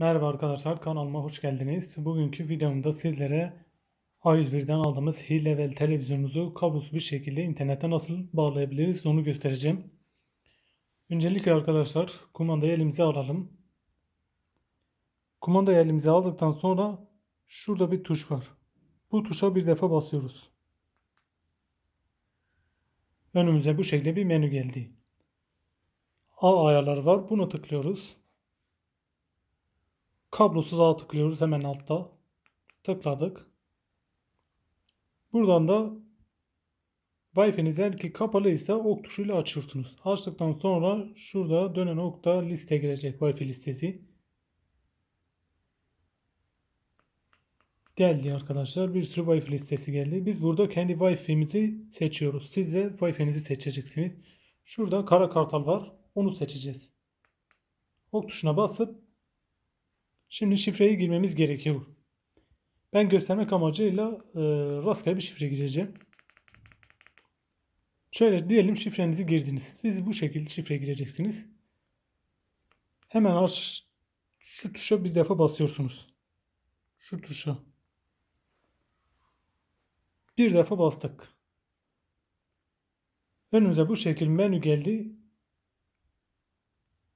Merhaba arkadaşlar kanalıma hoş geldiniz. Bugünkü videomda sizlere A101'den aldığımız high level televizyonumuzu kablosuz bir şekilde internete nasıl bağlayabiliriz onu göstereceğim. Öncelikle arkadaşlar kumandayı elimize alalım. Kumandayı elimize aldıktan sonra şurada bir tuş var. Bu tuşa bir defa basıyoruz. Önümüze bu şekilde bir menü geldi. A ayarları var. Buna tıklıyoruz. Kablosuz ağa tıklıyoruz hemen altta. Tıkladık. Buradan da Wi-Fi'niz eğer ki kapalı ise ok tuşuyla açıyorsunuz. Açtıktan sonra şurada dönen okta liste gelecek Wi-Fi listesi. Geldi arkadaşlar. Bir sürü Wi-Fi listesi geldi. Biz burada kendi Wi-Fi'mizi seçiyoruz. Siz de Wi-Fi'nizi seçeceksiniz. Şurada kara kartal var. Onu seçeceğiz. Ok tuşuna basıp Şimdi şifreyi girmemiz gerekiyor. Ben göstermek amacıyla e, rastgele bir şifre gireceğim. Şöyle diyelim şifrenizi girdiniz. Siz bu şekilde şifre gireceksiniz. Hemen aç, şu tuşa bir defa basıyorsunuz. Şu tuşa. Bir defa bastık. Önümüze bu şekilde menü geldi.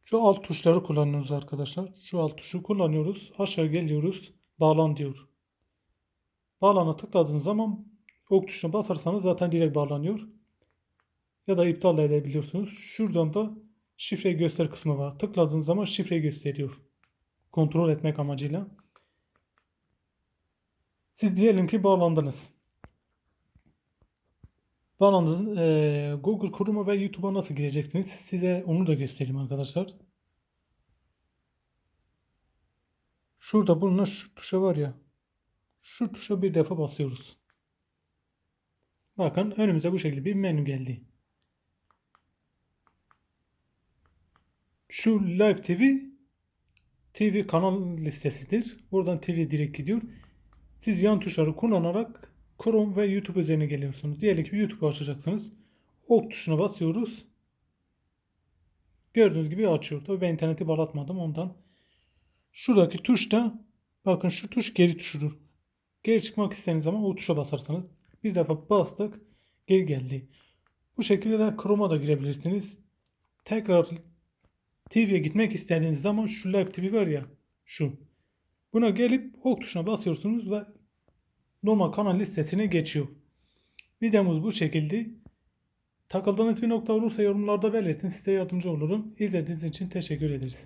Şu alt tuşları kullanıyoruz arkadaşlar. Şu alt tuşu kullanıyoruz. Aşağı geliyoruz. Bağlan diyor. Bağlana tıkladığınız zaman ok tuşuna basarsanız zaten direkt bağlanıyor. Ya da iptal edebiliyorsunuz. Şuradan da şifre göster kısmı var. Tıkladığınız zaman şifre gösteriyor. Kontrol etmek amacıyla. Siz diyelim ki bağlandınız. Bağlandınız. Ee, Google Chrome'a ve YouTube'a nasıl gireceksiniz? Size onu da göstereyim arkadaşlar. Şurada bulunan şu tuşa var ya. Şu tuşa bir defa basıyoruz. Bakın önümüze bu şekilde bir menü geldi. Şu Live TV TV kanal listesidir. Buradan TV direkt gidiyor. Siz yan tuşları kullanarak Chrome ve YouTube üzerine geliyorsunuz. Diyelim ki YouTube açacaksınız. Ok tuşuna basıyoruz. Gördüğünüz gibi açıyor. Tabii ben interneti bağlatmadım ondan. Şuradaki tuşta bakın şu tuş geri tuşudur. Geri çıkmak istediğiniz zaman o tuşa basarsanız bir defa bastık geri geldi. Bu şekilde de Chrome'a da girebilirsiniz. Tekrar TV'ye gitmek istediğiniz zaman şu Live TV var ya şu. Buna gelip ok tuşuna basıyorsunuz ve normal kanal listesine geçiyor. Videomuz bu şekilde. Takıldığınız bir nokta olursa yorumlarda belirtin. Size yardımcı olurum. İzlediğiniz için teşekkür ederiz.